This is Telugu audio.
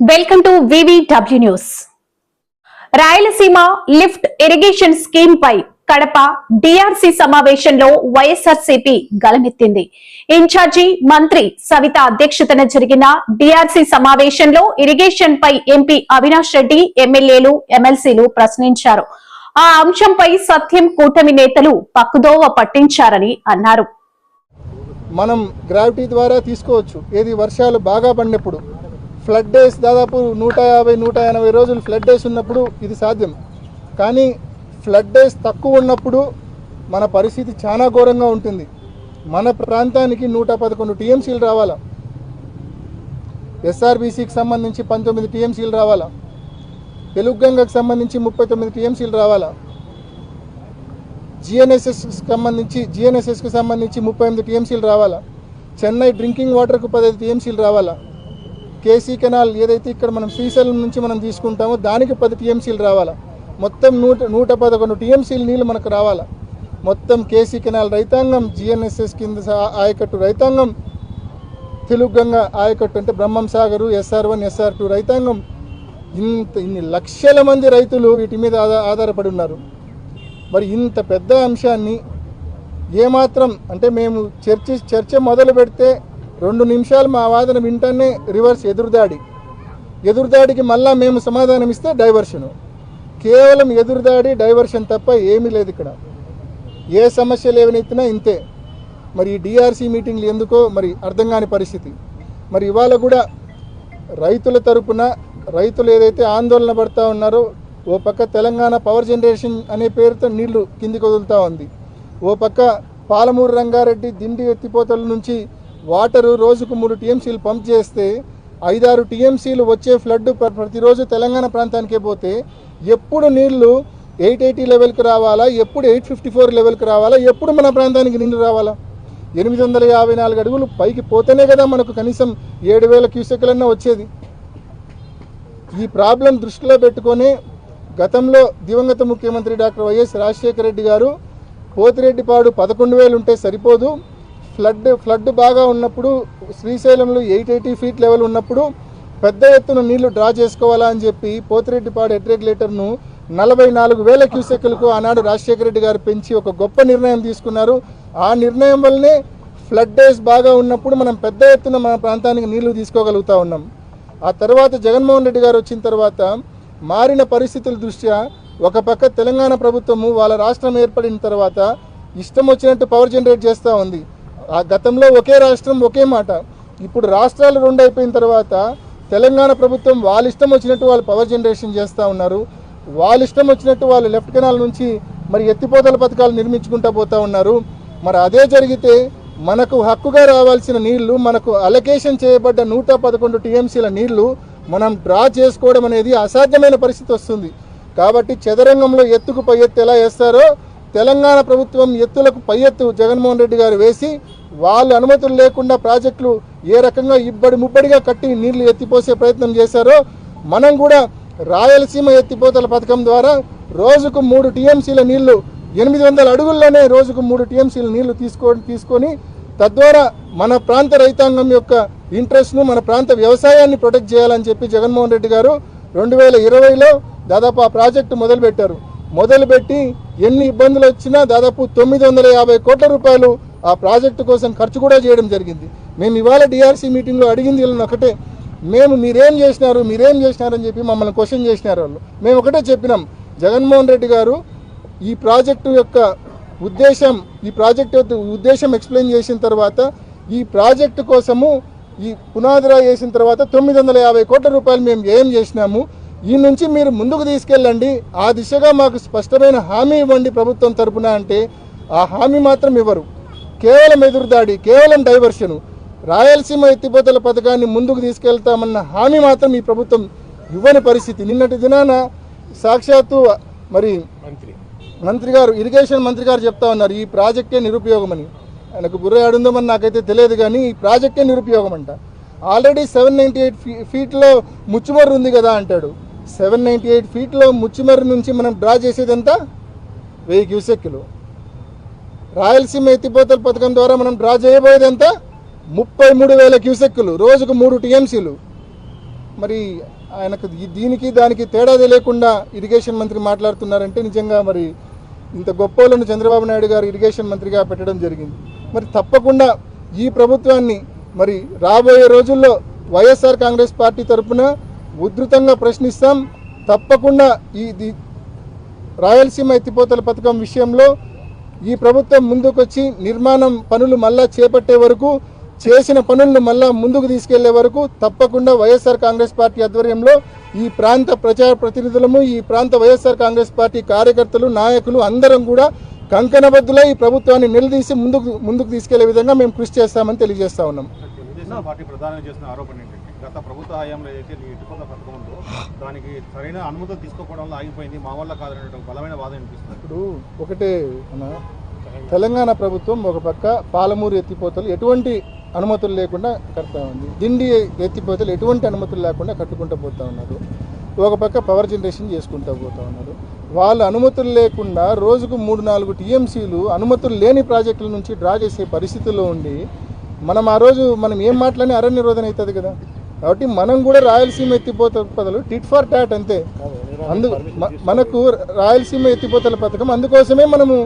Welcome to VVW news Rayalaseema lift irrigation scheme pi Kadapa DRC సమావేశంలో వైఎస్ఆర్సీపీ గలమెత్తింది. ఇన్ఛార్జి మంత్రి సవిత అధ్యక్షతన జరిగిన డిఆర్సి సమావేశంలో ఇరిగేషన్ పై ఎంపీ అవినాష్ రెడ్డి ఎమ్మెల్యేలు ఎమ్మెల్సీలు ప్రశ్నించారు. ఆ అంశంపై సత్యం కూటమి నేతలు పక్కుదోవ పట్టించారని అన్నారు. మనం గ్రావిటీ ద్వారా తీసుకోవచ్చు. ఏది వర్షాలు బాగా పడినప్పుడు ఫ్లడ్ డేస్ దాదాపు నూట యాభై నూట ఎనభై రోజులు ఫ్లడ్ డేస్ ఉన్నప్పుడు ఇది సాధ్యం. కానీ ఫ్లడ్ డేస్ తక్కువ ఉన్నప్పుడు మన పరిస్థితి చాలా ఘోరంగా ఉంటుంది. మన ప్రాంతానికి నూట పదకొండు టీఎంసీలు రావాలా? ఎస్ఆర్బీసీకి సంబంధించి పంతొమ్మిది టీఎంసీలు రావాలా? తెలుగు గంగకు సంబంధించి ముప్పై తొమ్మిది టీఎంసీలు రావాలా? జిఎన్ఎస్ఎస్కి సంబంధించి జిఎన్ఎస్ఎస్కి సంబంధించి ముప్పై ఎనిమిది టీఎంసీలు రావాలా? చెన్నై డ్రింకింగ్ వాటర్కు పదహైదు టీఎంసీలు రావాలా? కేసీ కెనాల్ ఏదైతే ఇక్కడ మనం శ్రీశైలం నుంచి మనం తీసుకుంటామో దానికి పది టీఎంసీలు రావాలా. మొత్తం నూట నూట పదకొండు టీఎంసీలు నీళ్ళు మనకు రావాలా. మొత్తం కేసీ కెనాల్ రైతాంగం జిఎన్ఎస్ఎస్ కింద ఆయకట్టు రైతాంగం తెలుగు గంగ ఆయకట్టు అంటే Brahmam Sagar SR one SR two రైతాంగం. ఇంత ఇన్ని లక్షల మంది రైతులు వీటి మీద ఆధార ఆధారపడి ఉన్నారు. మరి ఇంత పెద్ద అంశాన్ని ఏమాత్రం అంటే మేము చర్చ చర్చ మొదలు పెడితే రెండు నిమిషాలు మా వాదన వింటనే రివర్స్ ఎదురుదాడి. ఎదురుదాడికి మళ్ళా మేము సమాధానం ఇస్తే డైవర్షను. కేవలం ఎదురుదాడి డైవర్షన్ తప్ప ఏమీ లేదు ఇక్కడ. ఏ సమస్యలు ఏవనెత్తినా ఇంతే. మరి ఈ డిఆర్సీ మీటింగ్లు ఎందుకో మరి అర్థం కాని పరిస్థితి. మరి ఇవాళ కూడా రైతుల తరపున రైతులు ఏదైతే ఆందోళన పడతా ఉన్నారో ఓ పక్క తెలంగాణ పవర్ జనరేషన్ అనే పేరుతో నీళ్ళు కిందికి వదులుతూ ఉంది. ఓ పక్క పాలమూరు రంగారెడ్డి దిండి ఎత్తిపోతల నుంచి వాటరు రోజుకు మూడు టీఎంసీలు పంప్ చేస్తే ఐదారు టీఎంసీలు వచ్చే ఫ్లడ్ ప్ర- ప్రతిరోజు తెలంగాణ ప్రాంతానికే పోతే ఎప్పుడు నీళ్ళు ఎయిట్ ఎయిటీ లెవెల్కి రావాలా? ఎప్పుడు ఎయిట్ ఫిఫ్టీ ఫోర్ లెవెల్కి రావాలా? ఎప్పుడు మన ప్రాంతానికి నీళ్ళు రావాలా? ఎనిమిది వందల యాభై నాలుగు అడుగులు పైకి పోతేనే కదా మనకు కనీసం ఏడు వేల క్యూసెక్లన్నా వచ్చేది. ఈ ప్రాబ్లం దృష్టిలో పెట్టుకొని గతంలో దివంగత ముఖ్యమంత్రి డాక్టర్ వైఎస్ రాజశేఖర రెడ్డి గారు పోతిరెడ్డిపాడు పదకొండు వేలు ఉంటే సరిపోదు. ఫ్లడ్ ఫ్లడ్ బాగా ఉన్నప్పుడు శ్రీశైలంలో ఎయిట్ ఎయిటీ ఫీట్ లెవెల్ ఉన్నప్పుడు పెద్ద ఎత్తున నీళ్ళు డ్రా చేసుకోవాలా అని చెప్పి పోతిరెడ్డిపాడు హెడ్ రెగ్యులేటర్ను నలభై నాలుగు వేల క్యూసెక్లకు ఆనాడు రాజశేఖర రెడ్డి గారు పెంచి ఒక గొప్ప నిర్ణయం తీసుకున్నారు. ఆ నిర్ణయం వల్లనే ఫ్లడ్ డేస్ బాగా ఉన్నప్పుడు మనం పెద్ద ఎత్తున మన ప్రాంతానికి నీళ్ళు తీసుకోగలుగుతూ ఉన్నాం. ఆ తర్వాత జగన్మోహన్ రెడ్డి గారు వచ్చిన తర్వాత మారిన పరిస్థితుల దృష్ట్యా ఒక పక్క తెలంగాణ ప్రభుత్వము వాళ్ళ రాష్ట్రం ఏర్పడిన తర్వాత ఇష్టం వచ్చినట్టు పవర్ జనరేట్ చేస్తూ ఉంది. ఆ గతంలో ఒకే రాష్ట్రం ఒకే మాట. ఇప్పుడు రాష్ట్రాలు రెండు అయిపోయిన తర్వాత తెలంగాణ ప్రభుత్వం వాళ్ళ ఇష్టం వచ్చినట్టు వాళ్ళు పవర్ జనరేషన్ చేస్తూ ఉన్నారు. వాళ్ళ ఇష్టం వచ్చినట్టు వాళ్ళు లెఫ్ట్ కెనాల్ నుంచి మరి ఎత్తిపోతల పథకాలు నిర్మించుకుంటూ పోతూ ఉన్నారు. మరి అదే జరిగితే మనకు హక్కుగా రావాల్సిన నీళ్ళు మనకు అలొకేషన్ చేయబడ్డ నూట పదకొండు టీఎంసీల నీళ్ళు మనం డ్రా చేసుకోవడం అనేది అసాధ్యమైన పరిస్థితి వస్తుంది. కాబట్టి చదరంగంలో ఎత్తుకు పై ఎత్తు ఎలా వేస్తారో తెలంగాణ ప్రభుత్వం ఎత్తులకు పై ఎత్తు జగన్మోహన్ రెడ్డి గారు వేసి వాళ్ళు అనుమతులు లేకుండా ప్రాజెక్టులు ఏ రకంగా ఇబ్బడి ముబ్బడిగా కట్టి నీళ్ళు ఎత్తిపోసే ప్రయత్నం చేశారో మనం కూడా రాయలసీమ ఎత్తిపోతల పథకం ద్వారా రోజుకు మూడు టీఎంసీల నీళ్ళు ఎనిమిది వందల అడుగుల్లోనే రోజుకు మూడు టీఎంసీల నీళ్ళు తీసుకో తీసుకొని తద్వారా మన ప్రాంత రైతాంగం యొక్క ఇంట్రెస్ట్ను మన ప్రాంత వ్యవసాయాన్ని ప్రొటెక్ట్ చేయాలని చెప్పి జగన్మోహన్ రెడ్డి గారు రెండు వేల ఇరవైలో దాదాపు ఆ ప్రాజెక్టు మొదలుపెట్టారు. మొదలుపెట్టి ఎన్ని ఇబ్బందులు వచ్చినా దాదాపు తొమ్మిది వందల యాభై కోట్ల రూపాయలు ఆ ప్రాజెక్టు కోసం ఖర్చు కూడా చేయడం జరిగింది. మేము ఇవాళ డిఆర్సీ మీటింగ్లో అడిగింది వీళ్ళని ఒకటే మేము మీరేం చేసినారు మీరేం చేసినారని చెప్పి మమ్మల్ని క్వశ్చన్ చేసినారు వాళ్ళు. మేము ఒకటే చెప్పినాం జగన్మోహన్ రెడ్డి గారు ఈ ప్రాజెక్టు యొక్క ఉద్దేశం ఈ ప్రాజెక్టు యొక్క ఉద్దేశం ఎక్స్ప్లెయిన్ చేసిన తర్వాత ఈ ప్రాజెక్టు కోసము ఈ పునాదిరా చేసిన తర్వాత తొమ్మిది వందల యాభై కోట్ల రూపాయలు మేము ఏం చేసినాము ఈ నుంచి మీరు ముందుకు తీసుకెళ్ళండి. ఆ దిశగా మాకు స్పష్టమైన హామీ ఇవ్వండి ప్రభుత్వం తరపున అంటే ఆ హామీ మాత్రం ఇవ్వరు. కేవలం ఎదురుదాడి కేవలం డైవర్షను రాయలసీమ ఎత్తిపోతల పథకాన్ని ముందుకు తీసుకెళ్తామన్న హామీ మాత్రం ఈ ప్రభుత్వం ఇవ్వని పరిస్థితి. నిన్నటి దినాన సాక్షాత్తు మరి మంత్రి. గారు ఇరిగేషన్ మంత్రి గారు చెప్తా ఉన్నారు ఈ ప్రాజెక్టే నిరుపయోగమని. ఆయనకు బుర్ర ఆడుందో మరి నాకైతే తెలియదు కానీ ఈ ప్రాజెక్టే నిరుపయోగం అంట ఆల్రెడీ సెవెన్ నైంటీ ఎయిట్ ఫీ ఫీట్లో ముచ్చుమర్రు ఉంది కదా అంటాడు. సెవెన్ నైంటీ ఎయిట్ ఫీట్లో ముచ్చిమర్రి నుంచి మనం డ్రా చేసేదంతా వెయ్యి క్యూసెక్కులు. రాయలసీమ ఎత్తిపోతల పథకం ద్వారా మనం డ్రా చేయబోయేదంతా ముప్పై మూడు వేల క్యూసెక్కులు. రోజుకు మూడు టీఎంసీలు. మరి ఆయనకు దీనికి దానికి తేడా తెలియకుండా ఇరిగేషన్ మంత్రి మాట్లాడుతున్నారంటే నిజంగా మరి ఇంత గొప్పలను చంద్రబాబు నాయుడు గారు ఇరిగేషన్ మంత్రిగా పెట్టడం జరిగింది. మరి తప్పకుండా ఈ ప్రభుత్వాన్ని మరి రాబోయే రోజుల్లో వైఎస్ఆర్ కాంగ్రెస్ పార్టీ తరఫున ఉధృతంగా ప్రశ్నిస్తాం. తప్పకుండా ఈ రాయలసీమ ఎత్తిపోతల పథకం విషయంలో ఈ ప్రభుత్వం ముందుకొచ్చి నిర్మాణం పనులు మళ్ళా చేపట్టే వరకు చేసిన పనులను మళ్ళా ముందుకు తీసుకెళ్ళే వరకు తప్పకుండా వైఎస్ఆర్ కాంగ్రెస్ పార్టీ ఆధ్వర్యంలో ఈ ప్రాంత ప్రజా ప్రతినిధులము ఈ ప్రాంత వైఎస్ఆర్ కాంగ్రెస్ పార్టీ కార్యకర్తలు నాయకులు అందరం కూడా కంకణబద్దులై ఈ ప్రభుత్వాన్ని నిలదీసి ముందుకు ముందుకు తీసుకెళ్ళే విధంగా మేము కృషి చేస్తామని తెలియజేస్తా ఉన్నాం. గత ప్రభుత్వ హయాంలో అయితే ఈ పథకం ఉందో దానికి సరైన అనుమతులు తీసుకోవడంలో ఆగిపోయింది. మా వల్ల కాదనే బలమైన వాదన అనిపిస్తుంది ఇప్పుడు ఒకటే తెలంగాణ ప్రభుత్వం ఒక పక్క పాలమూరు ఎత్తిపోతలు ఎటువంటి అనుమతులు లేకుండా కడతా ఉంది. దిండి ఎత్తిపోతలు ఎటువంటి అనుమతులు లేకుండా కట్టుకుంటూ పోతా ఉన్నారు. ఒక పక్క పవర్ జనరేషన్ చేసుకుంటూ పోతా ఉన్నారు. వాళ్ళు అనుమతులు లేకుండా రోజుకు మూడు నాలుగు టీఎంసీలు అనుమతులు లేని ప్రాజెక్టుల నుంచి డ్రా చేసే పరిస్థితుల్లో ఉండి మనం ఆ రోజు మనం ఏం మాట్లాడినా అరణ్య నిరోధన అవుతుంది కదా. కాబట్టి మనం కూడా రాయలసీమ ఎత్తిపోత పదలు టిట్ ఫర్ టాట్ అంతే. అందు మనకు రాయలసీమ ఎత్తిపోతల పథకం అందుకోసమే మనము